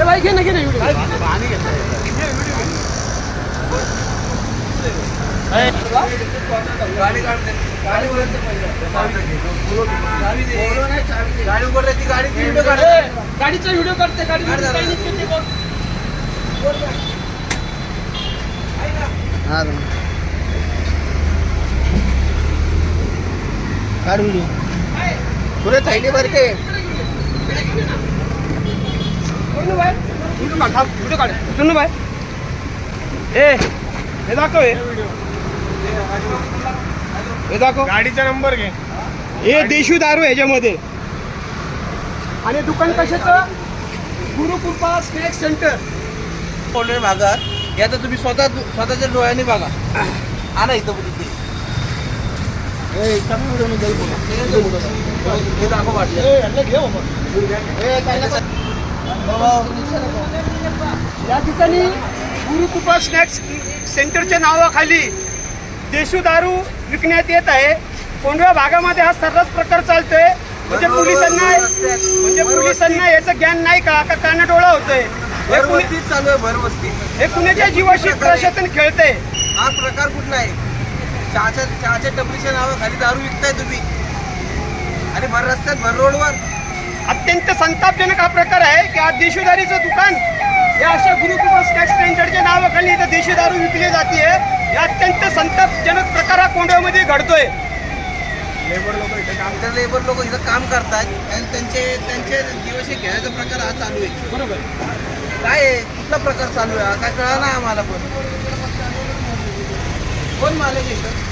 ए भाई घे ना घे ना व्हिडिओ गाडीचा व्हिडिओ करते गाडी काढ व्हिडिओ पुरे थैली भर के सोनू भाई व्हिडिओ काढ थांब, व्हिडिओ काढ सोनू भाई. ए हे दाखव हे. हे दाखव. गाडीचा नंबर घे. हे देशू दारू ह्याच्यामध्ये आणि दुकान कशाचं? Gurukripa snack centre. बोलले भागात या तर तुम्ही स्वतः स्वतःच्या डोळ्यांनी बघा. आणा इथं इथे हे दाखव वाटलं. या ठिकाणी गुरुकृपा स्नॅक्स सेंटरच्या नावाखाली देशू दारू विकण्यात येत आहे. कोंडव्या भागामध्ये हा सर्रास प्रकार चालतोय. म्हणजे पोलिसांना म्हणजे पोलिसांना याचं ज्ञान नाही का? का कानाडोळा होतोय? हे कुणी- चालू आहे भरवस्ती हे कुणाच्या जीवाशी प्रशासन खेळतंय. हा प्रकार कुठला आहे? चहाच्या चहाच्या टपरीच्या नावाखाली दारू विकताय तुम्ही. आणि भर रस्त्यात भर रोडवर. अत्यंत संतापजनक हा प्रकार आहे की आज देशोदारीचं दुकान या अशा गुरुकृपा स्नॅक्स सेंटरच्या नावाखाली इथं देशी दारू विकली जाते या अत्यंत संतापजनक प्रकार हा कोंडव्यामध्ये घडतोय. लेबर लोक इथे काम आमच्या लेबर लोक इथं काम करतात. आणि त्यांचे त्यांचे दिवशी घेण्याचा प्रकार हा चालू आहे. बरोबर. काय आहे? कुठला प्रकार चालू आहे? हा काय कळा ना आम्हाला पण? कोण मालक आहे इथं?